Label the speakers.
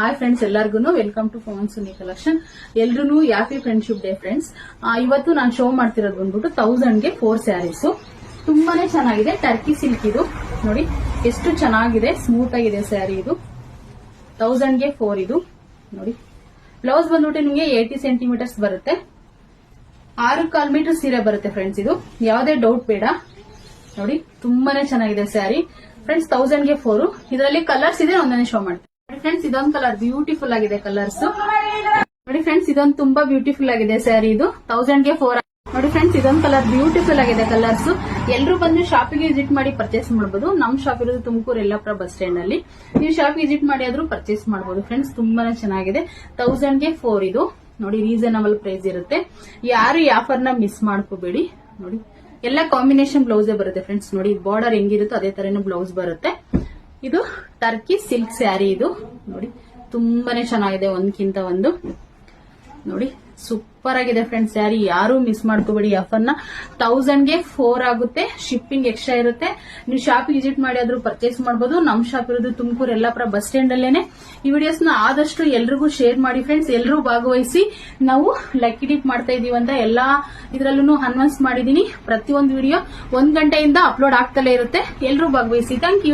Speaker 1: Hi friends ಎಲ್ಲರಿಗೂ welcome to phone Suni collection ಎಲ್ರು happy friendship day friends ಇವತ್ತು ನಾನು ಶೋ ಮಾಡ್ತಿರೋದು ಬಂದ್ಬಿಟ್ಟು ತೌಸಂಡ್ಗೆ ಫೋರ್ ಸ್ಯಾರೀಸ್ ತುಂಬಾನೇ ಚೆನ್ನಾಗಿದೆ ಟರ್ಕಿ ಸಿಲ್ಕ್ ಇದು. ನೋಡಿ, ಎಷ್ಟು ಚೆನ್ನಾಗಿದೆ ಸ್ಮೂತ್ ಆಗಿದೆ ಸ್ಯಾರಿ ಇದು. ತೌಸಂಡ್ಗೆ ಫೋರ್ ಇದು. ನೋಡಿ ಬ್ಲೌಸ್ ಬಂದ್ಬಿಟ್ಟು ನಿಮಗೆ ಏಯ್ಟಿ ಸೆಂಟಿಮೀಟರ್ಸ್ ಬರುತ್ತೆ. ಆರು ಕಾಲ್ ಮೀಟರ್ ಸೀರೆ ಬರುತ್ತೆ ಫ್ರೆಂಡ್ಸ್ ಇದು. ಯಾವುದೇ ಡೌಟ್ ಬೇಡ. ನೋಡಿ, ತುಂಬಾನೇ ಚೆನ್ನಾಗಿದೆ ಸ್ಯಾರಿ ಫ್ರೆಂಡ್ಸ್ ತೌಸಂಡ್ಗೆ ಫೋರ್ ಇದರಲ್ಲಿ ಕಲರ್ಸ್ ಇದೆ ಒಂದನೇ ಶೋ ಮಾಡ್ತೀನಿ. ಫ್ರೆಂಡ್ಸ್ ಇದೊಂದು ಕಲರ್ ಬ್ಯೂಟಿಫುಲ್ ಆಗಿದೆ ಕಲರ್ಸ್ ನೋಡಿ ಫ್ರೆಂಡ್ಸ್ ಇದೊಂದು ತುಂಬಾ ಬ್ಯೂಟಿಫುಲ್ ಆಗಿದೆ ಸ್ಯಾರಿ ಇದು. ತೌಸಂಡ್ಗೆ ಫೋರ್ ನೋಡಿ ಫ್ರೆಂಡ್ಸ್ ಇದೊಂದು ಕಲರ್ ಬ್ಯೂಟಿಫುಲ್ ಆಗಿದೆ ಕಲರ್ಸ್ ಎಲ್ಲರೂ ಬಂದು ಶಾಪಿಗೆ ವಿಸಿಟ್ ಮಾಡಿ ಪರ್ಚೇಸ್ ಮಾಡಬಹುದು ನಮ್ ಶಾಪ್ ಇರೋದು ತುಮಕೂರು ಯಲ್ಲಾಪುರ ಬಸ್ ಸ್ಟ್ಯಾಂಡ್ ಅಲ್ಲಿ. ನೀವು ಶಾಪ್ ವಿಸಿಟ್ ಮಾಡಿ ಆದ್ರೂ ಪರ್ಚೇಸ್ ಮಾಡಬಹುದು ಫ್ರೆಂಡ್ಸ್ ತುಂಬಾನೇ ಚೆನ್ನಾಗಿದೆ. ತೌಸಂಡ್ಗೆ ಫೋರ್ ಇದು. ನೋಡಿ ರೀಸನಬಲ್ ಪ್ರೈಸ್ ಇರುತ್ತೆ. ಯಾರು ಈ ಆಫರ್ನ ಮಿಸ್ ಮಾಡ್ಕೋಬೇಡಿ. ನೋಡಿ, ಎಲ್ಲ ಕಾಂಬಿನೇಷನ್ ಬ್ಲೌಸೇ ಬರುತ್ತೆ ಫ್ರೆಂಡ್ಸ್ ನೋಡಿ ಬಾರ್ಡರ್ ಹೆಂಗಿರುತ್ತೋ ಅದೇ ತರನು ಬ್ಲೌಸ್ ಬರುತ್ತೆ. ಇದು ಟರ್ಕಿ ಸಿಲ್ಕ್ ಸ್ಯಾರಿ ಇದು. ನೋಡಿ, ತುಂಬಾನೇ ಚೆನ್ನಾಗಿದೆ ಒಂದ್ಕಿಂತ ಒಂದು. ನೋಡಿ ಸೂಪರ್ ಆಗಿದೆ ಫ್ರೆಂಡ್ಸ್ ಸ್ಯಾರಿ ಯಾರು ಮಿಸ್ ಮಾಡ್ಕೋಬೇಡಿ. ಆಫರ್ನ ತೌಸಂಡ್ಗೆ ಫೋರ್ ಆಗುತ್ತೆ ಶಿಪ್ಪಿಂಗ್ ಎಕ್ಸ್ಟ್ರಾ ಇರುತ್ತೆ. ನೀವು ಶಾಪ್ ವಿಸಿಟ್ ಮಾಡಿ ಆದ್ರೂ ಪರ್ಚೇಸ್ ಮಾಡಬಹುದು ನಮ್ ಶಾಪ್ ಇರೋದು ತುಮಕೂರು ಯಲ್ಲಾಪುರ ಬಸ್ ಸ್ಟ್ಯಾಂಡ್ ಅಲ್ಲೇನೆ. ಈ ವಿಡಿಯೋಸ್ನ ಆದಷ್ಟು ಎಲ್ರಿಗೂ ಶೇರ್ ಮಾಡಿ ಫ್ರೆಂಡ್ಸ್ ಎಲ್ಲರೂ ಭಾಗವಹಿಸಿ. ನಾವು ಲಕ್ಕಿ ಡಿಪ್ ಮಾಡ್ತಾ ಇದೀವಿ ಅಂತ ಎಲ್ಲಾ ಇದ್ರಲ್ಲೂ ಅನ್ವನ್ಸ್ ಮಾಡಿದೀನಿ. ಪ್ರತಿಯೊಂದು ವಿಡಿಯೋ ಒಂದ್ ಗಂಟೆಯಿಂದ ಅಪ್ಲೋಡ್ ಆಗ್ತಲೇ ಇರುತ್ತೆ. ಎಲ್ಲರೂ ಭಾಗವಹಿಸಿ. Thank you